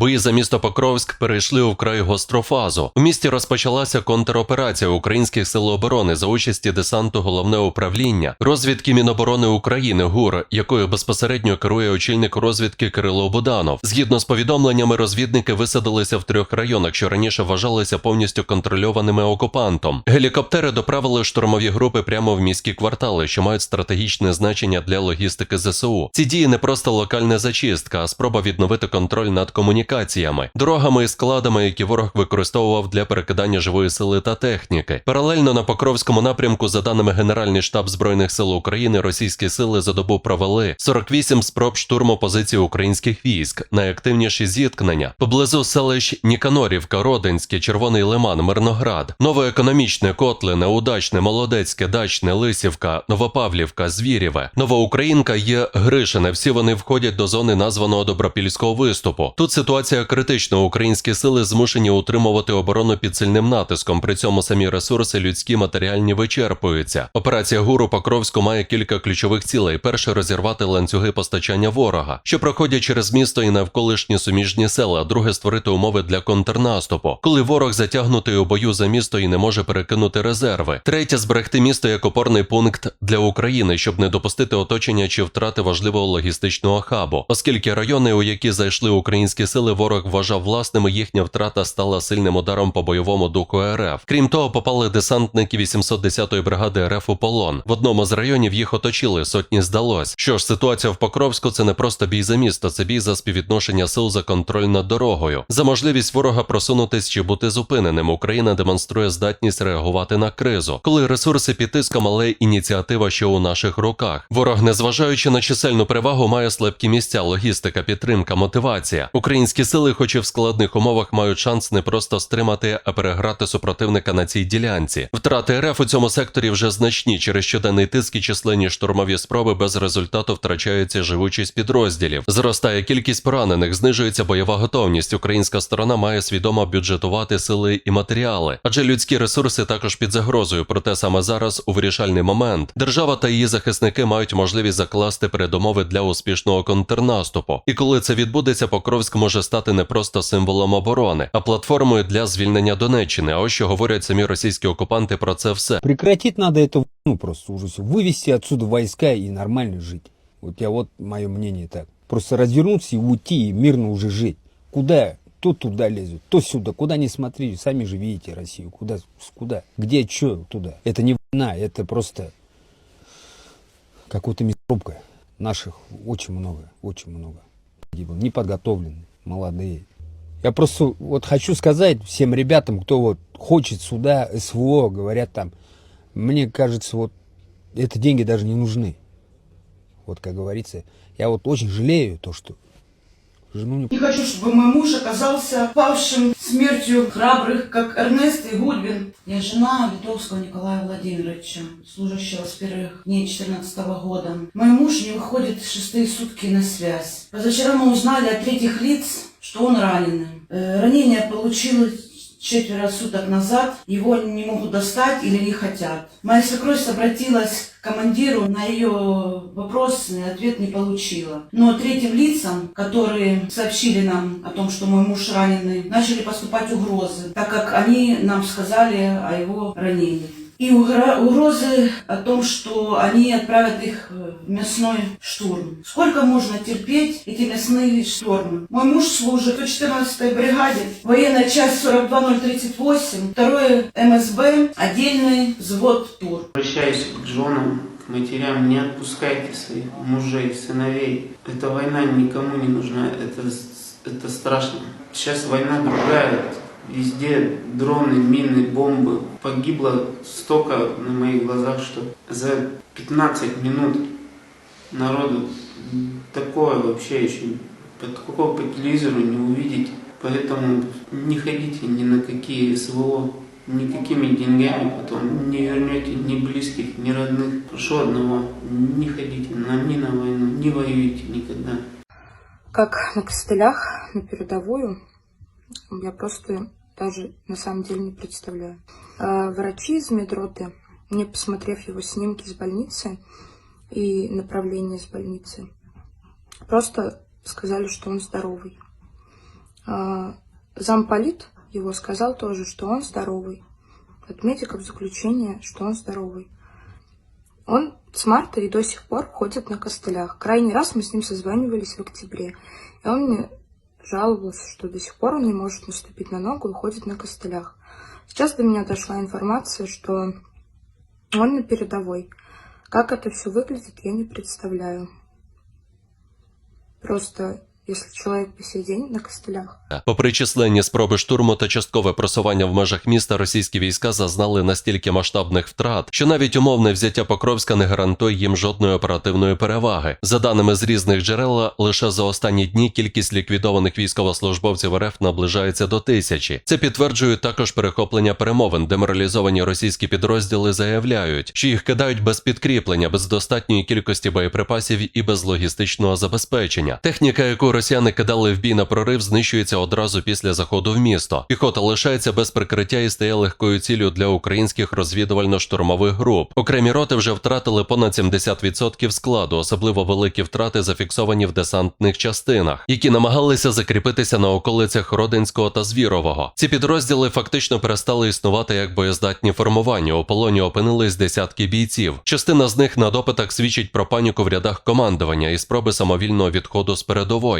Бої за місто Покровськ перейшли у вкрай гостру фазу. У місті розпочалася контроперація українських сил оборони за участі десанту головне управління, розвідки Міноборони України ГУР, якою безпосередньо керує очільник розвідки Кирило Буданов. Згідно з повідомленнями, розвідники висадилися в трьох районах, що раніше вважалися повністю контрольованими окупантом. Гелікоптери доправили штурмові групи прямо в міські квартали, що мають стратегічне значення для логістики ЗСУ. Ці дії не просто локальна зачистка, а спроба відновити контроль над комунікаціями, дорогами і складами, які ворог використовував для перекидання живої сили та техніки. Паралельно на Покровському напрямку, за даними Генеральний штаб збройних сил України, російські сили за добу провели 48 спроб штурму позицій українських військ, найактивніші зіткнення поблизу селищ Ніканорівка, Родинське, Червоний Лиман, Мирноград, Новоекономічне, Котлине, Удачне, Молодецьке, Дачне, Лисівка, Новопавлівка, Звірєве, Новоукраїнка є Гришине. Всі вони входять до зони названого добропільського виступу. Тут ситуація критична. Українські сили змушені утримувати оборону під сильним натиском. При цьому самі ресурси людські матеріальні вичерпуються. Операція ГУРу Покровську має кілька ключових цілей: перше розірвати ланцюги постачання ворога, що проходять через місто і навколишні суміжні села. Друге створити умови для контрнаступу, коли ворог затягнутий у бою за місто і не може перекинути резерви. Третє зберегти місто як опорний пункт для України, щоб не допустити оточення чи втрати важливого логістичного хабу, оскільки райони, у які зайшли українські сили, ворог вважав власними, їхня втрата стала сильним ударом по бойовому духу РФ. Крім того, попали десантники 810-ї бригади РФ у полон. В одному з районів їх оточили, сотні здалось. Що ж, ситуація в Покровську це не просто бій за місто, це бій за співвідношення сил за контроль над дорогою, за можливість ворога просунутись чи бути зупиненим. Україна демонструє здатність реагувати на кризу, коли ресурси під тиском, але ініціатива ще у наших руках. Ворог, незважаючи на чисельну перевагу, має слабкі місця, логістика, підтримка, мотивація. Українські сили, хоч і в складних умовах, мають шанс не просто стримати, а переграти супротивника на цій ділянці. Втрати РФ у цьому секторі вже значні через щоденний тиск і численні штурмові спроби без результату втрачається живучість підрозділів. Зростає кількість поранених, знижується бойова готовність. Українська сторона має свідомо бюджетувати сили і матеріали, адже людські ресурси також під загрозою. Проте саме зараз, у вирішальний момент, держава та її захисники мають можливість закласти передумови для успішного контрнаступу. І коли це відбудеться, Покровськ може стати не просто символом оборони, а платформою для звільнення Донеччини. А ось що говорять самі російські окупанти про це все. Прекратить надо это ну, просто уже все. Вывести отсюда войска и нормально жить. Вот я вот мое мнение так. Просто развернуться и уйти и мирно уже жить. Куда? То туда лезут, то сюда. Куда не смотри, сами же видите Россию. Куда? Куда? Где, что туда? Это не война, это просто какая-то мясорубка. Наших очень много, очень много. Погибло. Неподготовленные, Молодые. Я просто вот хочу сказать всем ребятам, кто вот хочет сюда, СВО, говорят там, мне кажется, вот это деньги даже не нужны. Вот как говорится, я вот очень жалею то, что жену не Не хочу, чтобы мой муж оказался павшим смертью храбрых, как Эрнест и Гудвин. Я жена Литовского Николая Владимировича, служащего с первых дней 2014 года. Мой муж не выходит шестые сутки на связь. Позавчера мы узнали от третьих лиц, что он раненый. Э, Ранение получил четверо суток назад. Его не могут достать или не хотят. Моя свекровь обратилась к командиру, на ее вопрос и ответ не получила. Но третьим лицам, которые сообщили нам о том, что мой муж раненый, начали поступать угрозы, так как они нам сказали о его ранении. И угро- угрозы о том, что они отправят их в мясной штурм. Сколько можно терпеть эти мясные штурмы? Мой муж служит в 14-й бригаде, военная часть 42038, второе МСБ, отдельный взвод ТУР. Обращаюсь к женам, к матерям, не отпускайте своих мужей, сыновей. Эта война никому не нужна, это, это страшно. Сейчас война другая, везде дроны, мины, бомбы. Погибло столько на моих глазах, что за 15 минут народу такое вообще еще по- такого по телевизору не увидеть. Поэтому не ходите ни на какие СВО, никакими деньгами потом не вернете ни близких, ни родных. Прошу одного, не ходите на, ни на войну, не воюйте никогда. как на костылях, на передовую, я просто даже на самом деле не представляю. А Врачи из медроты, мне посмотрев его снимки с больницы и направление с больницы, Просто сказали, что он здоровый. А, Замполит его сказал тоже, что он здоровый. От медиков заключение, что он здоровый. Он с марта и до сих пор ходит на костылях. Крайний раз мы с ним созванивались в октябре. И он мне жаловался, что до сих пор он не может наступить на ногу и ходит на костылях. Сейчас до меня дошла информация, что он на передовой. Как это все выглядит, я не представляю. Просто если человек по сей день на костылях, Попри численні спроби штурму та часткове просування в межах міста, російські війська зазнали настільки масштабних втрат, що навіть умовне взяття Покровська не гарантує їм жодної оперативної переваги. За даними з різних джерел, лише за останні дні кількість ліквідованих військовослужбовців РФ наближається до тисячі. Це підтверджують також перехоплення перемовин. Деморалізовані російські підрозділи заявляють, що їх кидають без підкріплення, без достатньої кількості боєприпасів і без логістичного забезпечення. Техніка, яку росіяни кидали в бій на прорив, знищується одразу після заходу в місто. Піхота лишається без прикриття і стає легкою ціллю для українських розвідувально-штурмових груп. Окремі роти вже втратили понад 70% складу, особливо великі втрати зафіксовані в десантних частинах, які намагалися закріпитися на околицях Родинського та Звірового. Ці підрозділи фактично перестали існувати як боєздатні формування. У полоні опинились десятки бійців. Частина з них на допитах свідчить про паніку в рядах командування і спроби самовільного відходу з передової.